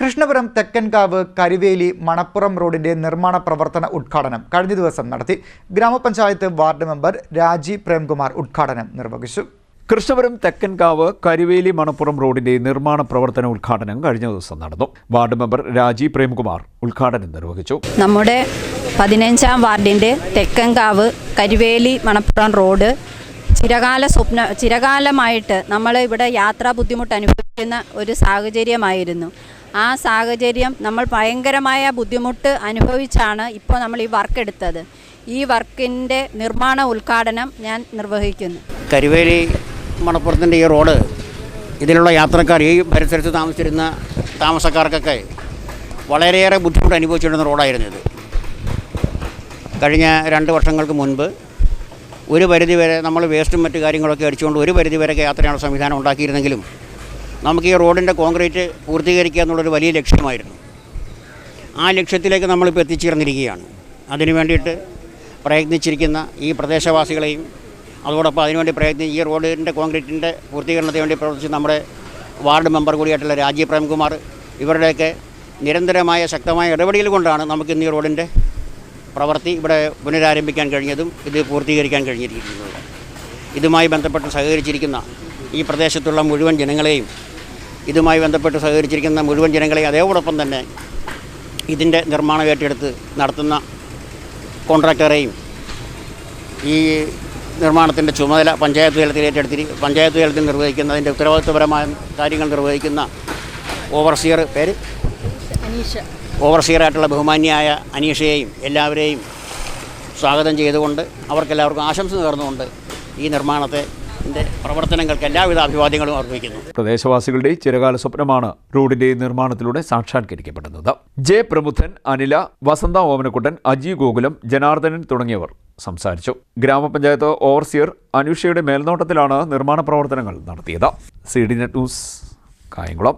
കൃഷ്ണപുരം തെക്കൻകാവ് കരുവേലി മണപ്പുറം റോഡിന്റെ നിർമ്മാണ പ്രവർത്തന ഉദ്ഘാടനം കഴിഞ്ഞ ദിവസം നടത്തി ഗ്രാമപഞ്ചായത്ത് വാർഡ് മെമ്പർ രാജി പ്രേംകുമാർ ഉദ്ഘാടനം നിർവഹിച്ചു. കൃഷ്ണപുരം തെക്കൻകാവ് കരുവേലി മണപ്പുറം റോഡിന്റെ നിർമ്മാണ പ്രവർത്തന ഉദ്ഘാടനം കഴിഞ്ഞ ദിവസം നടന്നു. വാർഡ് മെമ്പർ രാജി പ്രേംകുമാർ ഉദ്ഘാടനം നിർവഹിച്ചു. നമ്മുടെ പതിനഞ്ചാം വാർഡിന്റെ തെക്കൻകാവ് കരുവേലി മണപ്പുറം റോഡ് ചിരകാല സ്വപ്ന ചിരകാലമായിട്ട് നമ്മൾ ഇവിടെ യാത്രാ ബുദ്ധിമുട്ട് അനുഭവിക്കുന്ന ഒരു സാഹചര്യമായിരുന്നു. ആ സാഹചര്യം നമ്മൾ ഭയങ്കരമായ ബുദ്ധിമുട്ട് അനുഭവിച്ചാണ് ഇപ്പോൾ നമ്മൾ ഈ വർക്ക് എടുത്തത്. ഈ വർക്കിന്റെ നിർമ്മാണ ഉദ്ഘാടനം ഞാൻ നിർവഹിക്കുന്നു. കരുവേലി മണപ്പുറത്തിന്റെ ഈ റോഡ് ഇതിലുള്ള യാത്രക്കാർ ഈ പരിസരത്ത് താമസിച്ചിരുന്ന താമസക്കാർക്കൊക്കെ വളരെയേറെ ബുദ്ധിമുട്ട് അനുഭവിച്ചിരുന്ന റോഡായിരുന്നു ഇത്. കഴിഞ്ഞ രണ്ട് വർഷങ്ങൾക്ക് മുൻപ് ഒരു പരിധി വരെ നമ്മൾ വേസ്റ്റും മറ്റു കാര്യങ്ങളൊക്കെ അടിച്ചുകൊണ്ട് ഒരു പരിധി വരെ യാത്രയാണ് സംവിധാനം ഉണ്ടാക്കിയിരുന്നെങ്കിലും നമുക്ക് ഈ റോഡിന്റെ കോൺക്രീറ്റ് പൂർത്തീകരിക്കുക എന്നുള്ളൊരു വലിയ ലക്ഷ്യമായിരുന്നു. ആ ലക്ഷ്യത്തിലേക്ക് നമ്മളിപ്പോൾ എത്തിച്ചേർന്നിരിക്കുകയാണ്. അതിനു വേണ്ടിയിട്ട് പ്രയത്നിച്ചിരിക്കുന്ന ഈ പ്രദേശവാസികളെയും അതോടൊപ്പം അതിനുവേണ്ടി പ്രയത്നി ഈ റോഡിന്റെ കോൺക്രീറ്റിന്റെ പൂർത്തീകരണത്തിന് വേണ്ടി പ്രവർത്തിച്ച് നമ്മുടെ വാർഡ് മെമ്പർ കൂടിയായിട്ടുള്ള രാജീവ് പ്രേംകുമാർ ഇവരുടെയൊക്കെ നിരന്തരമായ ശക്തമായ ഇടപെടൽ കൊണ്ടാണ് നമുക്ക് ഇന്ന് ഈ റോഡിന്റെ പ്രവൃത്തി ഇവിടെ പുനരാരംഭിക്കാൻ കഴിഞ്ഞതും ഇത് പൂർത്തീകരിക്കാൻ കഴിഞ്ഞിരിക്കുന്നത്. ഇതുമായി ബന്ധപ്പെട്ട് സഹകരിച്ചിരിക്കുന്ന ഈ പ്രദേശത്തുള്ള മുഴുവൻ ജനങ്ങളെയും ഇതുമായി ബന്ധപ്പെട്ട് സഹകരിച്ചിരിക്കുന്ന മുഴുവൻ ജനങ്ങളെയും അതേപോടൊപ്പം തന്നെ ഇതിന്റെ നിർമ്മാണം ഏറ്റെടുത്ത് നടത്തുന്ന കോൺട്രാക്ടറെയും ഈ നിർമ്മാണത്തിന്റെ ചുമതല പഞ്ചായത്ത് തലത്തിൽ ഏറ്റെടുത്തി പഞ്ചായത്ത് തലത്തിൽ നിർവഹിക്കുന്ന അതിന്റെ ഉത്തരവാദിത്വപരമായ കാര്യങ്ങൾ നിർവഹിക്കുന്ന ഓവർസിയർ പേര്? ഓവർസിയറായിട്ടുള്ള ബഹുമാന്യായ അനീഷയെയും എല്ലാവരെയും സ്വാഗതം ചെയ്തുകൊണ്ട് അവർക്കെല്ലാവർക്കും ആശംസ നേർന്നുകൊണ്ട് ഈ നിർമ്മാണത്തെ പ്രവർത്തനങ്ങൾക്ക് എല്ലാവിധ അഭിവാദ്യങ്ങളും അർപ്പിക്കുന്നു. പ്രദേശവാസികളുടെ ചിരകാല സ്വപ്നമാണ് റോഡിന്റെ നിർമ്മാണത്തിലൂടെ സാക്ഷാത്കരിക്കപ്പെടുന്നത് ജെ പ്രമുഖൻ അനില വസന്ത ഓമനക്കുട്ടൻ അജി ഗോകുലം ജനാർദ്ദനൻ തുടങ്ങിയവർ സംസാരിച്ചു. ഗ്രാമപഞ്ചായത്ത് ഓവർസിയർ അനുഷയുടെ മേൽനോട്ടത്തിലാണ് നിർമ്മാണ പ്രവർത്തനങ്ങൾ നടത്തിയത്. C D net news Kayamkulam.